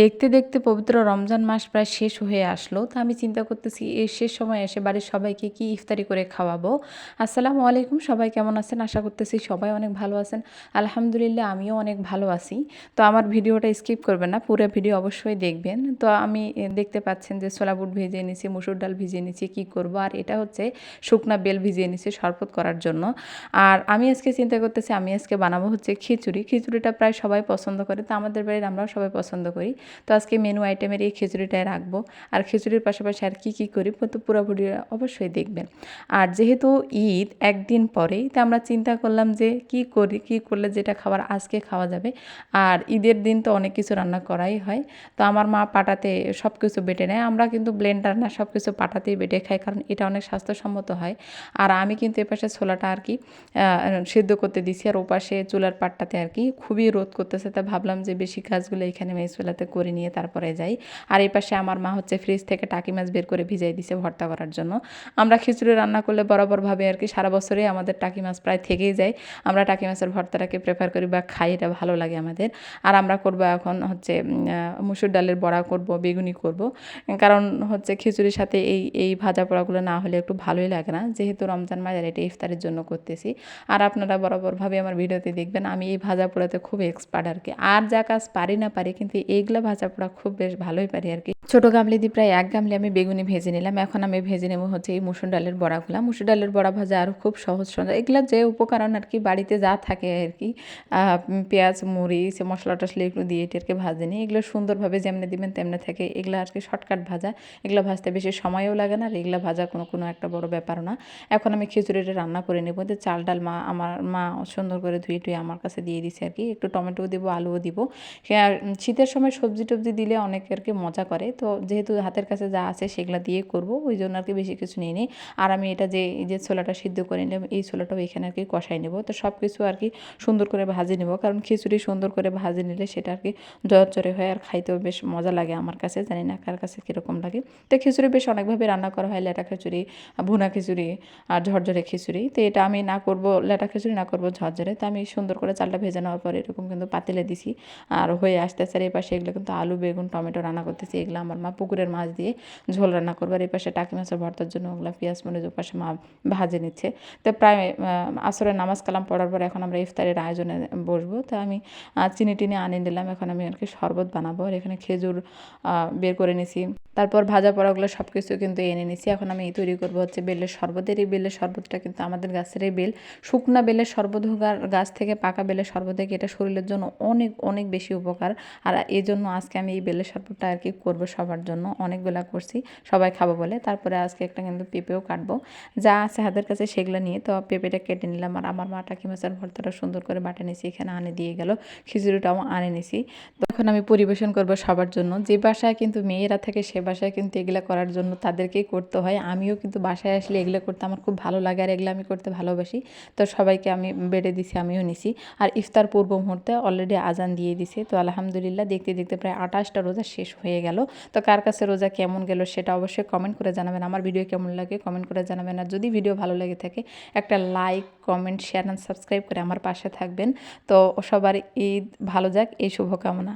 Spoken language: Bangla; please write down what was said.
দেখতে দেখতে পবিত্র রমজান মাস প্রায় শেষ হয়ে আসলো, তো আমি চিন্তা করতেছি এই শেষ সময় এসে বাড়ির সবাইকে কি ইফতারি করে খাওয়াবো। আসসালামু আলাইকুম, সবাই কেমন আছেন? আশা করতেছি সবাই অনেক ভালো আছেন। আলহামদুলিল্লাহ আমিও অনেক ভালো আছি। তো আমার ভিডিওটা স্কিপ করবেন না, পুরো ভিডিও অবশ্যই দেখবেন। তো আমি দেখতে পাচ্ছেন যে বুট ভিজিয়ে নিছি মুসুর ডাল ভিজিয়ে নিছি কী করব? আর এটা হচ্ছে শুকনা বেল ভিজিয়ে নিছি শরবত করার জন্য। আর আমি আজকে চিন্তা করতেছি, আমি আজকে বানাবো হচ্ছে খিচুড়ি। খিচুড়িটা প্রায় সবাই পছন্দ করে, তো আমাদের বাড়ির আমরাও সবাই পছন্দ করি। তো আজকে মেনু আইটেমের এই খিচুড়িটাই রাখব। আর খিচুড়ির পাশাপাশি আর কী কী করি? তো পুরো ভিডিও অবশ্যই দেখবেন। আর যেহেতু ঈদ একদিন পরেই, তো আমরা চিন্তা করলাম যে কি করি, কি করলে যেটা খাবার আজকে খাওয়া যাবে। আর ঈদের দিন তো অনেক কিছু রান্না করাই হয়। তো আমার মা পাটাতে সব কিছু বেটে নেয়। আমরা কিন্তু ব্লেন্ডার না সব কিছু পাটাতেই বেটে খাই, কারণ এটা অনেক স্বাস্থ্যসম্মত হয়। আর আমি কিন্তু এপাশে ছোলাটা আর কি সিদ্ধ করতে দিছি। আর ওপাশে চুলার পাটটাতে আর কি খুবই রোদ করতেছে। তা ভাবলাম যে বেশি কাজগুলো এখানে মেয়ে চুলাতে করে নিয়ে তারপরে যাই। আর এই পাশে আমার মা হচ্ছে ফ্রিজ থেকে টাকি মাছ বের করে ভিজাই দিছে ভর্তা করার জন্য। আমরা খিচুড়ি রান্না করলে বরাবরভাবে আর কি সারা বছরে আমাদের টাকি মাছ প্রায় থেকেই যায়। আমরা টাকি মাছের ভর্তাটাকে প্রেফার করি বা খাই, এটা ভালো লাগে আমাদের। আর আমরা করব এখন হচ্ছে মুসুর ডালের বড়া করব, বেগুনি করব। কারণ হচ্ছে খিচুড়ির সাথে এই এই ভাজা পোড়াগুলো না হলে একটু ভালোই লাগে না। যেহেতু রমজান মাজার এটা ইফতারের জন্য করতেছি। আর আপনারা বরাবরভাবে আমার ভিডিওতে দেখবেন, আমি এই ভাজা পোড়াতে খুব এক্সপার্ট আর কি। আর যা কাজ পারি না পারি, কিন্তু এইগুলো ভাজা পোড়া খুব বেশ ভালোই পারি আর কি। ছোটো গামলি দিয়ে প্রায় এক গামলি আমি বেগুনি ভেজে নিলাম। এখন আমি ভেজে নেব হচ্ছে এই মুসুর ডালের বড়াগুলো। মুসুর ডালের বড়া ভাজা আরও খুব সহজ সহজ এগুলো যে উপকরণ আর কি বাড়িতে যা থাকে আর কি পেঁয়াজ, মরিচ, মশলা টশলা এগুলো দিয়ে এটাকে ভাজে নিই। এগুলো সুন্দরভাবে যেমনি দিবেন তেমনি থাকে। এগুলো আর কি শর্টকাট ভাজা। এগুলো ভাজতে বেশি সময়ও লাগে না আর এগুলো ভাজা কোনো কোনো একটা বড় ব্যাপার না। এখন আমি খিচুড়িটা রান্না করে নেব। যে চাল ডাল মা, আমার মা সুন্দর করে ধুয়ে টুয়ে আমার কাছে দিয়ে দিছে আর কি। একটু টমেটো দিব, আলুও দিব। শীতের সময় সবজি টবজি দিলে অনেকে আর কি মজা করে। তো যেহেতু হাতের কাছে যা আছে সেগুলো দিয়ে করব, ওই জন্য আর কি বেশি কিছু নিয়ে নিই আর আমি এটা যে, এই যে ছোলাটা সিদ্ধ করে নিলাম, এই ছোলাটাও এখানে আর কি কষাই নেব। তো সব কিছু আর কি সুন্দর করে ভাজি নেব, কারণ খিচুড়ি সুন্দর করে ভাজি নিলে সেটা আর কি জরচরে হয় আর খাইতেও বেশ মজা লাগে আমার কাছে, জানি না কার কাছে কীরকম লাগে। তো খিচুড়ি বেশ অনেকভাবে রান্না করা হয়, লেটা খিচুড়ি, ভুনা খিচুড়ি, আর ঝরঝরে খিচুড়ি। তো এটা আমি না করব, লেটা খিচুড়ি না করব ঝরঝরে। তো আমি সুন্দর করে চালটা ভেজে নেওয়ার পর এরকম কিন্তু পাতিলে দিছি, আর হয়ে আসতে আর এই পাশে এগুলো কিন্তু আলু, বেগুন, টমেটো রান্না করতেছি, এগুলো আমার মা পুকুরের মাছ দিয়ে ঝোল রান্না করব আর এই পাশে টাকি মাছের ভর্তার জন্য ওগুলো পেঁয়াজ মরিচ পাশে মা ভাজে নিচ্ছে। তো প্রায় আসরের নামাজ কালাম পড়ার পর এখন আমরা ইফতারের আয়োজনে বসবো। তো আমি চিনি টিনি আনি নিলাম। এখন আমি আর কি শরবত বানাবো আর এখানে খেজুর বের করে নিছি। তারপর ভাজা পড়াগুলো সব কিছু কিন্তু এনে নিছি। এখন আমি তৈরি করব হচ্ছে বেলের শরবতের এই বেলের শরবতটা কিন্তু আমাদের গাছের এই বেল। শুকনা বেলের শরবত গাছ থেকে পাকা বেলের শরবত এটা শরীরের জন্য অনেক অনেক বেশি উপকার। আর এই জন্য আজকে আমি এই বেলের শরবতটা আর কি করব সবার জন্য অনেকগুলা করছি, সবাই খাব বলে। তারপরে আজকে একটা কিন্তু পেঁপেও কাটবো। যা আছে হাতের কাছে সেগুলো নিয়ে তো পেঁপেটা কেটে নিলাম আর আমার মাটা কি মাছের ভর্তাটা সুন্দর করে বাটে নিয়েছি এখানে আনে দিয়ে গেল। খিচুড়িটাও আনে নিছি। তখন আমি পরিবেশন করব সবার জন্য। যে বাসায় কিন্তু মেয়েরা থাকে সে বাসায় কিন্তু এগুলো করার জন্য তাদেরকেই করতে হয়। আমিও কিন্তু বাসায় আসলে এগুলো করতে আমার খুব ভালো লাগে আর এগুলো আমি করতে ভালোবাসি। তো সবাইকে আমি বেড়ে দিছি, আমিও নিছি। আর ইফতার পূর্ব মুহূর্তে অলরেডি আজান দিয়ে দিছে। তো আলহামদুলিল্লাহ দেখতে দেখতে প্রায় আঠাশটা রোজা শেষ হয়ে গেল। তো কার কাছে রোজা কেমন গেল সেটা অবশ্যই কমেন্ট করে জানাবেন। আমার ভিডিও কেমন লাগে কমেন্ট করে জানাবেন। আর যদি ভিডিও ভালো লাগে থাকে, একটা like comment share and subscribe করে আমার পাশে থাকবেন। তো সবার ঈদ ভালো যাক, এই শুভকামনা।